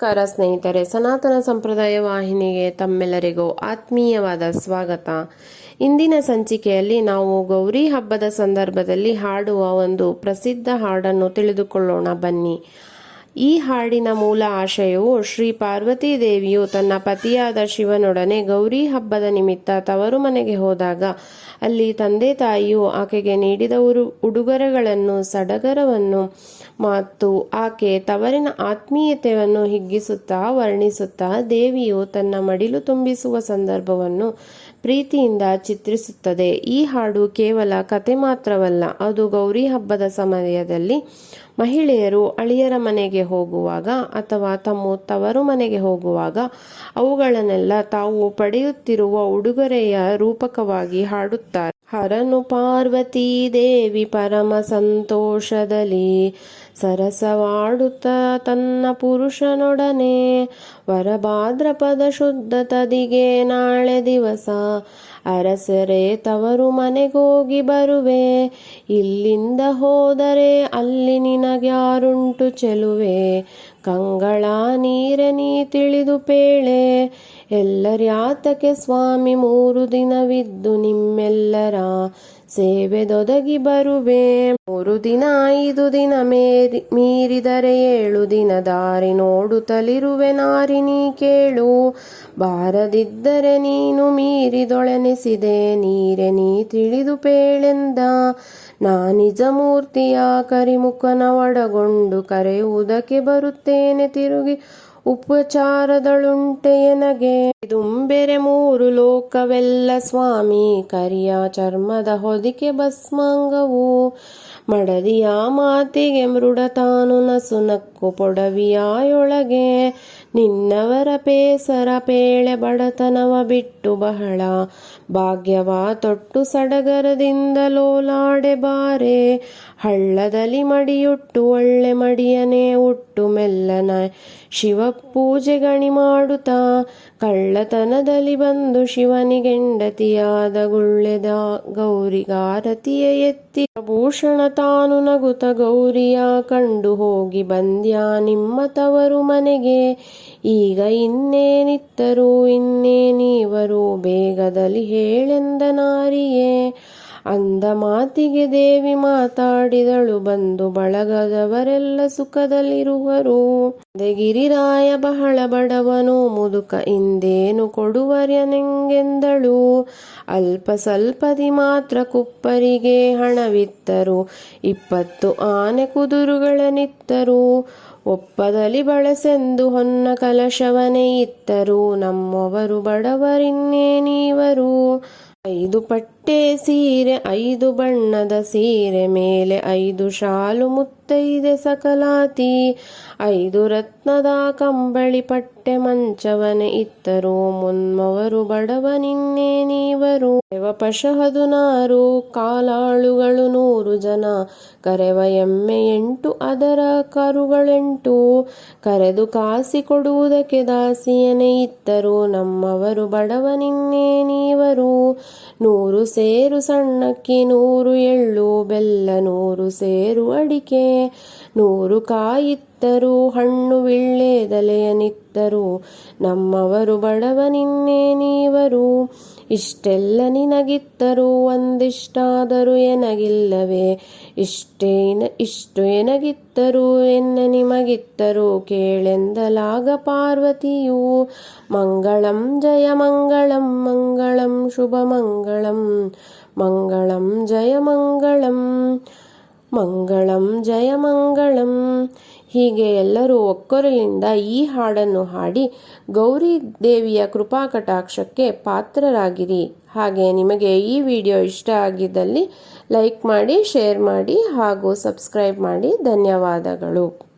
ನಮಸ್ಕಾರ ಸ್ನೇಹಿತರೆ, ಸನಾತನ ಸಂಪ್ರದಾಯ ವಾಹಿನಿಗೆ ತಮ್ಮೆಲ್ಲರಿಗೂ ಆತ್ಮೀಯವಾದ ಸ್ವಾಗತ. ಇಂದಿನ ಸಂಚಿಕೆಯಲ್ಲಿ ನಾವು ಗೌರಿ ಹಬ್ಬದ ಸಂದರ್ಭದಲ್ಲಿ ಹಾಡುವ ಒಂದು ಪ್ರಸಿದ್ಧ ಹಾಡನ್ನು ತಿಳಿದುಕೊಳ್ಳೋಣ ಬನ್ನಿ. ಈ ಹಾಡಿನ ಮೂಲ ಆಶಯವು ಶ್ರೀ ಪಾರ್ವತಿ ದೇವಿಯು ತನ್ನ ಪತಿಯಾದ ಶಿವನೊಡನೆ ಗೌರಿ ಹಬ್ಬದ ನಿಮಿತ್ತ ತವರು ಮನೆಗೆ ಹೋದಾಗ ಅಲ್ಲಿ ತಂದೆ ತಾಯಿಯು ಆಕೆಗೆ ನೀಡಿದ ಉರು, ಉಡುಗೊರೆಗಳನ್ನು, ಸಡಗರವನ್ನು ಮತ್ತು ಆಕೆ ತವರಿನ ಆತ್ಮೀಯತೆಯನ್ನು ಹಿಗ್ಗಿಸುತ್ತಾ ವರ್ಣಿಸುತ್ತಾ ದೇವಿಯು ತನ್ನ ಮಡಿಲು ತುಂಬಿಸುವ ಸಂದರ್ಭವನ್ನು ಪ್ರೀತಿಯಿಂದ ಚಿತ್ರಿಸುತ್ತದೆ. ಈ ಹಾಡು ಕೇವಲ ಕತೆ ಮಾತ್ರವಲ್ಲ, ಅದು ಗೌರಿ ಹಬ್ಬದ ಸಮಯದಲ್ಲಿ ಮಹಿಳೆಯರು ಅಳಿಯರ ಮನೆಗೆ ಹೋಗುವಾಗ ಅಥವಾ ತಮ್ಮ ತವರು ಮನೆಗೆ ಹೋಗುವಾಗ ಅವುಗಳನ್ನೆಲ್ಲ ತಾವು ಪಡೆಯುತ್ತಿರುವ ಉಡುಗೊರೆಯ ರೂಪಕವಾಗಿ ಹಾಡುತ್ತಾರೆ. ಹರನು ಪಾರ್ವತಿ ದೇವಿ ಪರಮ ಸಂತೋಷದಲ್ಲಿ ಸರಸವಾಡುತ್ತ ತನ್ನ ಪುರುಷನೊಡನೆ. ವರಭಾದ್ರಪದ ಶುದ್ಧ ತದಿಗೆ ನಾಳೆ ದಿವಸ. ಅರಸರೆ, ತವರು ಮನೆಗೋಗಿ ಬರುವೆ. ಇಲ್ಲಿಂದ ಹೋದರೆ ಅಲ್ಲಿ ನಿನಗ್ಯಾರುಂಟು ಚೆಲುವೆ. ಕಂಗಳ ನೀರೆ ನೀ ತಿಳಿದು ಪೇಳೆ. ಎಲ್ಲರ್ಯಾತಕ್ಕೆ ಸ್ವಾಮಿ ಮೂರು ದಿನವಿದ್ದು ನಿಮ್ಮೆಲ್ಲರ ಸೇವೆದೊದಗಿ ಬರುವೆ. ಮೂರು ದಿನ ಐದು ದಿನ ಮೇರಿ, ಮೀರಿದರೆ ಏಳು ದಿನ ದಾರಿ ನೋಡುತ್ತಲಿರುವೆ ನಾರಿನಿ ಕೇಳು. ಬಾರದಿದ್ದರೆ ನೀನು ಮೀರಿದೊಳೆನಿಸಿದೆ, ನೀರೆ ನೀ ತಿಳಿದು ಪೇಳೆಂದ. ನಾ ನಿಜ ಮೂರ್ತಿಯ ಕರಿಮುಖನ ಒಡಗೊಂಡು ಕರೆಯುವುದಕ್ಕೆ ಬರುತ್ತೇನೆ ತಿರುಗಿ. ಉಪಚಾರದಳುಂಟೆ ಎನಗೆ. ದುಂಬೆರೆ ಮೂರು ಲೋಕವೆಲ್ಲ ಸ್ವಾಮಿ, ಕರಿಯ ಚರ್ಮದ ಹೊದಿಕೆ ಭಸ್ಮಾಂಗವು. ಮಡದಿಯ ಮಾತಿಗೆ ಮೃಡ ತಾನು ನಸುನಕ್ಕು ಪೊಡವಿಯಾಯೊಳಗೆ. ನಿನ್ನವರ ಪೇಸರ ಪೇಳೆ ಬಡತನವ ಬಿಟ್ಟು ಬಹಳ. ಭಾಗ್ಯವ ತೊಟ್ಟು ಸಡಗರದಿಂದ ಲೋಲಾಡೆ ಬಾರೆ. ಹಳ್ಳದಲ್ಲಿ ಮಡಿಯುಟ್ಟು ಒಳ್ಳೆ ಮಡಿಯನೇ ಉಟ್ಟು ಮೆಲ್ಲನ ಶಿವ ಪೂಜೆ ಗಣಿ ಮಾಡುತ್ತಾ, ಕಳ್ಳತನದಲ್ಲಿ ಬಂದು ಶಿವನಿಗೆಂಡತಿಯಾದ ಗುಳ್ಳೆದ ಗೌರಿಗಾರತಿಯ ಎತ್ತಿ, ಭೂಷಣ ತಾನು ನಗುತ ಗೌರಿಯ ಕಂಡು ಹೋಗಿ ಬಂದ್ಯಾ ನಿಮ್ಮ ತವರು ಮನೆಗೆ. ಈಗ ಇನ್ನೇನಿತ್ತರು, ಇನ್ನೇನೀವರು, ಬೇಗದಲ್ಲಿ ಹೇಳೆಂದ ನಾರಿಯೇ. ಅಂದ ಮಾತಿಗೆ ದೇವಿ ಮಾತಾಡಿದಳು, ಬಂದು ಬಳಗದವರೆಲ್ಲ ಸುಖದಲ್ಲಿರುವರು. ಗಿರಿರಾಯ ಬಹಳ ಬಡವನು, ಮುದುಕ ಇಂದೇನು ಕೊಡುವರ್ಯನೆಂಗೆಂದಳು ಅಲ್ಪ ಸ್ವಲ್ಪದಿ ಮಾತ್ರ ಕುಪ್ಪರಿಗೆ ಹಣವಿತ್ತರು, ಇಪ್ಪತ್ತು ಆನೆ ಕುದುರುಗಳನಿತ್ತರು. ಒಪ್ಪದಲ್ಲಿ ಬಳಸೆಂದು ಹೊನ್ನ ಕಲಶವನೇ ಇತ್ತರು, ನಮ್ಮವರು ಬಡವರಿನ್ನೇನೀವರು. ಐದು ಪಟ್ಟೆ ಸೀರೆ ಐದು ಬಣ್ಣದ ಸೀರೆ ಮೇಲೆ ಐದು ಶಾಲು ಮುತ್ತೈದೆ ಸಕಲಾತಿ. ಐದು ರತ್ನದ ಕಂಬಳಿ ಪಟ್ಟೆ ಮಂಚವನೆ ಇತ್ತರು. ಮುನ್ಮವರು ಬಡವನಿನ್ನೇ ನೀವರು. ಪಶ ಹದಿನಾರು ಕಾಲಾಳುಗಳು ನೂರು ಜನ. ಕರೆವ ಎಮ್ಮೆ ಎಂಟು, ಅದರ ಕರುಗಳೆಂಟು. ಕರೆದು ಕಾಸಿ ಕೊಡುವುದಕ್ಕೆ ದಾಸಿಯನೆ ಇತ್ತರು. ನಮ್ಮವರು ಬಡವ ಬಡವನಿನ್ನೇ ನೀವರು. ನೂರು ಸೇರು ಸಣ್ಣಕ್ಕಿ ನೂರು ಎಳ್ಳು, ಬೆಲ್ಲ ನೂರು ಸೇರು ಅಡಿಕೆ. ನೂರು ಕಾಯಿತ್ತರು, ಹಣ್ಣು ವಿಳ್ಳೆದಲೆಯನಿತ್ತರು ನಮ್ಮವರು ಬಡವ ಬಡವನಿನ್ನೇ ನೀವರು. ಇಷ್ಟೆಲ್ಲ ನಿನಗಿತ್ತರು, ಒಂದಿಷ್ಟಾದರೂ ಎನಗಿಲ್ಲವೇ? ಇಷ್ಟೇನ ಇಷ್ಟು ಎನಗಿತ್ತರು, ಎನ್ನ ನಿಮಗಿತ್ತರು ಕೇಳೆಂದಲಾಗ ಪಾರ್ವತಿಯು. ಮಂಗಳಂ ಜಯ ಮಂಗಳಂ ಮಂಗಳಂ ಶುಭ ಮಂಗಳಂ ಮಂಗಳಂ ಜಯ ಮಂಗಳಂ. ಮಂಗಳಂ, ಜಯ ಮಂಗಳಂ. ಹೀಗೆ ಎಲ್ಲರೂ ಒಕ್ಕೊರಲಿಂದ ಈ ಹಾಡನ್ನು ಹಾಡಿ ಗೌರಿ ದೇವಿಯ ಕೃಪಾ ಕಟಾಕ್ಷಕ್ಕೆ ಪಾತ್ರರಾಗಿರಿ. ಹಾಗೆ ನಿಮಗೆ ಈ ವಿಡಿಯೋ ಇಷ್ಟ ಆಗಿದ್ದಲ್ಲಿ ಲೈಕ್ ಮಾಡಿ, ಶೇರ್ ಮಾಡಿ ಹಾಗೂ ಸಬ್ಸ್ಕ್ರೈಬ್ ಮಾಡಿ. ಧನ್ಯವಾದಗಳು.